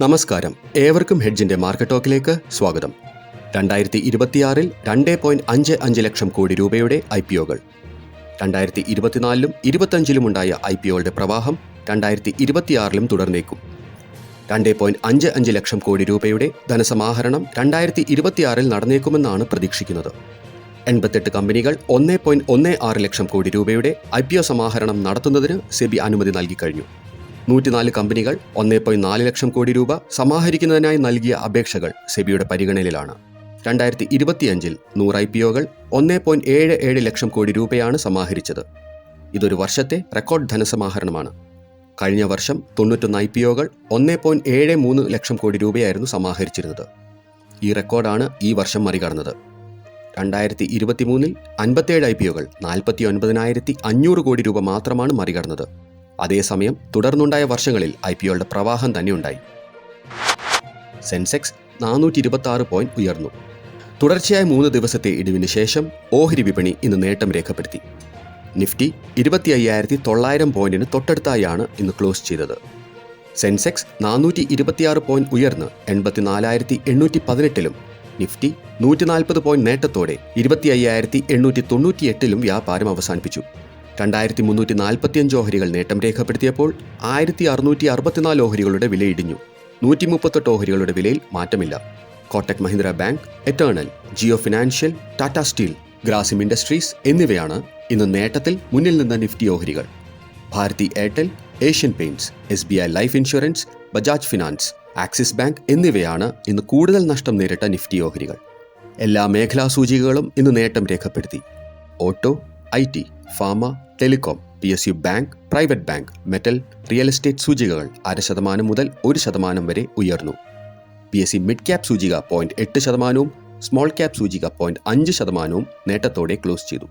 നമസ്കാരം. ഏവർക്കും ഹെഡ്ജിന്റെ മാർക്കറ്റ് ടോക്കിലേക്ക് സ്വാഗതം. രണ്ടായിരത്തി ഇരുപത്തിയാറിൽ രണ്ട് പോയിന്റ് അഞ്ച് അഞ്ച് ലക്ഷം കോടി രൂപയുടെ ഐ പി ഒകൾ. രണ്ടായിരത്തി ഇരുപത്തിനാലിലും ഇരുപത്തഞ്ചിലുമുണ്ടായ ഐ പി ഒകളുടെ പ്രവാഹം രണ്ടായിരത്തി ഇരുപത്തിയാറിലും തുടർന്നേക്കും. രണ്ട് പോയിന്റ് അഞ്ച് അഞ്ച് ലക്ഷം കോടി രൂപയുടെ ധനസമാഹരണം രണ്ടായിരത്തി ഇരുപത്തിയാറിൽ നടന്നേക്കുമെന്നാണ് പ്രതീക്ഷിക്കുന്നത്. എൺപത്തെട്ട് കമ്പനികൾ ഒന്ന് പോയിന്റ് ഒന്ന് ആറ് ലക്ഷം കോടി രൂപയുടെ ഐ പി ഒ സമാഹരണം നടത്തുന്നതിന് സെബി അനുമതി നൽകിക്കഴിഞ്ഞു നൂറ്റിനാല് കമ്പനികൾ ഒന്നേ പോയിന്റ് നാല് ലക്ഷം കോടി രൂപ സമാഹരിക്കുന്നതിനായി നൽകിയ അപേക്ഷകൾ സെബിയുടെ പരിഗണനയിലാണ്. രണ്ടായിരത്തി ഇരുപത്തിയഞ്ചിൽ നൂറ് ഐ പി ഒകൾ ഒന്നേ പോയിന്റ് ഏഴ് ഏഴ് ലക്ഷം കോടി രൂപയാണ് സമാഹരിച്ചത്. ഇതൊരു വർഷത്തെ റെക്കോർഡ് ധനസമാഹരണമാണ്. കഴിഞ്ഞ വർഷം തൊണ്ണൂറ്റൊന്ന് ഐ പി ഒകൾ ഒന്നേ പോയിന്റ് ഏഴ് മൂന്ന് ലക്ഷം കോടി രൂപയായിരുന്നു സമാഹരിച്ചിരുന്നത്. ഈ റെക്കോർഡാണ് ഈ വർഷം മറികടന്നത്. രണ്ടായിരത്തി ഇരുപത്തിമൂന്നിൽ അൻപത്തേഴ് ഐ പി ഒകൾ നാൽപ്പത്തി ഒൻപതിനായിരത്തി അഞ്ഞൂറ് കോടി രൂപ മാത്രമാണ് മറികടന്നത്. അതേസമയം തുടർന്നുണ്ടായ വർഷങ്ങളിൽ ഐ പി ഒയുടെ പ്രവാഹം തന്നെയുണ്ടായി. സെൻസെക്സ് നാനൂറ്റി ഇരുപത്തി ആറ് പോയിന്റ് ഉയർന്നു. തുടർച്ചയായ മൂന്ന് ദിവസത്തെ ഇടിവിന് ശേഷം ഓഹരി വിപണി ഇന്ന് നേട്ടം രേഖപ്പെടുത്തി. നിഫ്റ്റി ഇരുപത്തി അയ്യായിരത്തി തൊള്ളായിരം പോയിന്റിന് തൊട്ടടുത്തായാണ് ഇന്ന് ക്ലോസ് ചെയ്തത്. സെൻസെക്സ് നാനൂറ്റി ഇരുപത്തിയാറ് പോയിന്റ് ഉയർന്ന് എൺപത്തിനാലായിരത്തി എണ്ണൂറ്റി പതിനെട്ടിലും നിഫ്റ്റി നൂറ്റി നാൽപ്പത് പോയിന്റ് നേട്ടത്തോടെ ഇരുപത്തി അയ്യായിരത്തി എണ്ണൂറ്റി തൊണ്ണൂറ്റിയെട്ടിലും വ്യാപാരം അവസാനിപ്പിച്ചു. രണ്ടായിരത്തി മുന്നൂറ്റി നാൽപ്പത്തിയഞ്ച് ഓഹരികൾ നേട്ടം രേഖപ്പെടുത്തിയപ്പോൾ ആയിരത്തി അറുന്നൂറ്റി അറുപത്തിനാല് ഓഹരികളുടെ വില ഇടിഞ്ഞു. നൂറ്റി മുപ്പത്തെട്ട് ഓഹരികളുടെ വിലയിൽ മാറ്റമില്ല. Kotak Mahindra bank Eternal Jio financial Tata steel Grasim industries എന്നിവയാണ് ഇന്ന് നേട്ടത്തിൽ മുന്നിൽ നിന്ന നിഫ്റ്റി ഓഹരികൾ. Bharti Airtel Asian Paints S B I life insurance Bajaj finance Axis bank എന്നിവയാണ് ഇന്ന് കൂടുതൽ നഷ്ടം നേരിട്ട നിഫ്റ്റി ഓഹരികൾ. എല്ലാ മേഖലാ സൂചികകളും ഇന്ന് നേട്ടം രേഖപ്പെടുത്തി. Auto I T pharma telecom P S U bank private bank metal real estate സൂചികകൾ അര ശതമാനം മുതൽ ഒരു ശതമാനം വരെ ഉയർന്നു. P S C mid cap സൂചിക പോയിന്റ് എട്ട് ശതമാനവും സ്മോൾ ക്യാപ് സൂചിക പോയിന്റ് അഞ്ച് ശതമാനവും നേട്ടത്തോടെ ക്ലോസ് ചെയ്തു.